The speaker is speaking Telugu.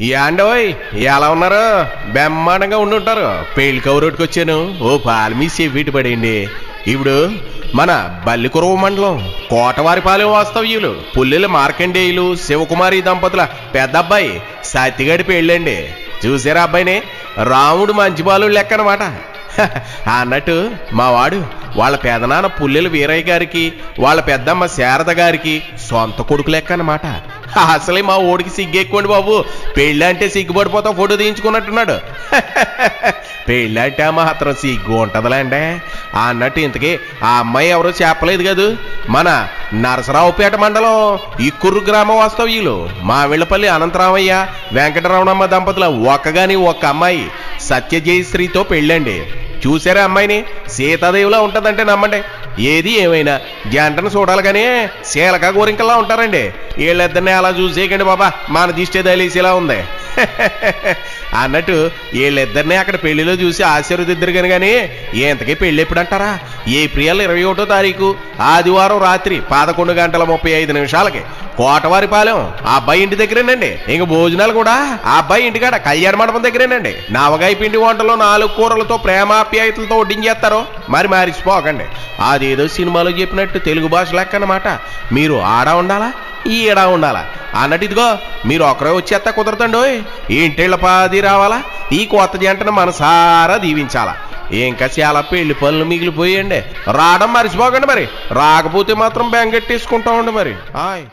యాండోయ్ ఎలా ఉన్నారు? బ్రహ్మాండంగా ఉండుంటారు. పెళ్ళి కౌరోటికి వచ్చాను. ఓ పాలు వీటి పడేయండి. ఇప్పుడు మన బల్లికురవ మండలం కోటవారిపాలెం వాస్తవ్యులు పుల్లెల మార్కండేయులు శివకుమారి దంపతుల పెద్ద అబ్బాయి సత్తిగడి పెళ్ళండి. చూసారా అబ్బాయిని? రాముడు మంచి బాలు లెక్క అనమాట అన్నట్టు మా వాడు వాళ్ళ పెదనాన్న పుల్లెల వీరయ్య గారికి వాళ్ళ పెద్దమ్మ శారద గారికి సొంత కొడుకు లెక్క అనమాట అసలే మా ఓడికి సిగ్గు బాబు. పెళ్ళి అంటే సిగ్గుపడిపోతాం ఫోటో తీయించుకున్నట్టున్నాడు. పెళ్ళి అంటే మాత్రం సిగ్గు ఉంటుందిలేండి. అన్నట్టు ఇంతకీ ఆ అమ్మాయి ఎవరో చెప్పలేదు కదూ? మన నరసరావుపేట మండలం ఇక్కుర్రు గ్రామ వాస్తవ్యులు మావిళ్ళపల్లి అనంతరామయ్య వెంకటరమణమ్మ దంపతుల ఒక్కగాని ఒక్క అమ్మాయి సత్యజయశ్రీతో పెళ్ళండి. చూసారా అమ్మాయిని? సీతాదేవిలా ఉంటుందంటే నమ్మండి. ఏది ఏమైనా గంటను చూడాలి కానీ శీలక గోరింకల్లా ఉంటారండి. వీళ్ళిద్దరిని అలా చూసేయకండి బాబా. మన దిష్టి తగిలేసేలా ఉంది. అన్నట్టు వీళ్ళిద్దరిని అక్కడ పెళ్ళిలో చూసి ఆశీర్వదిద్దరు కానీ కానీ ఎంతకీ పెళ్ళి ఎప్పుడంటారా? ఏప్రిల్ ఇరవై ఒకటో తారీఖు ఆదివారం రాత్రి పదకొండు గంటల ముప్పై ఐదు నిమిషాలకి కోటవారిపాలెం. ఆ అబ్బాయి ఇంటి దగ్గరేనండి. ఇంక భోజనాలు కూడా ఆ అబ్బాయి ఇంటికాడ కళ్యాణ మండపం దగ్గరేనండి. నవగాయ పిండి వంటలో నాలుగు కూరలతో ప్రేమాప్యాయతలతో వడ్డించేస్తారు మరి మారిచిపోకండి అదేదో సినిమాలో చెప్పినట్టు తెలుగు భాష లెక్క అన్నమాట మీరు ఆడ ఉండాలా? ఈడ ఉండాలా? అన్నట్టు ఇదిగో మీరు ఒకరే వచ్చేస్తా కుదరదండి ఇంటిళ్ళ పాది రావాలా? ఈ కొత్త జంటను మనసారా దీవించాలా? ఇంకా చాలా పెళ్ళి పనులు మిగిలిపోయండి రావడం మర్చిపోకండి మరి. రాకపోతే మాత్రం బెంగెట్టేసుకుంటామండి మరి. ఆయ్.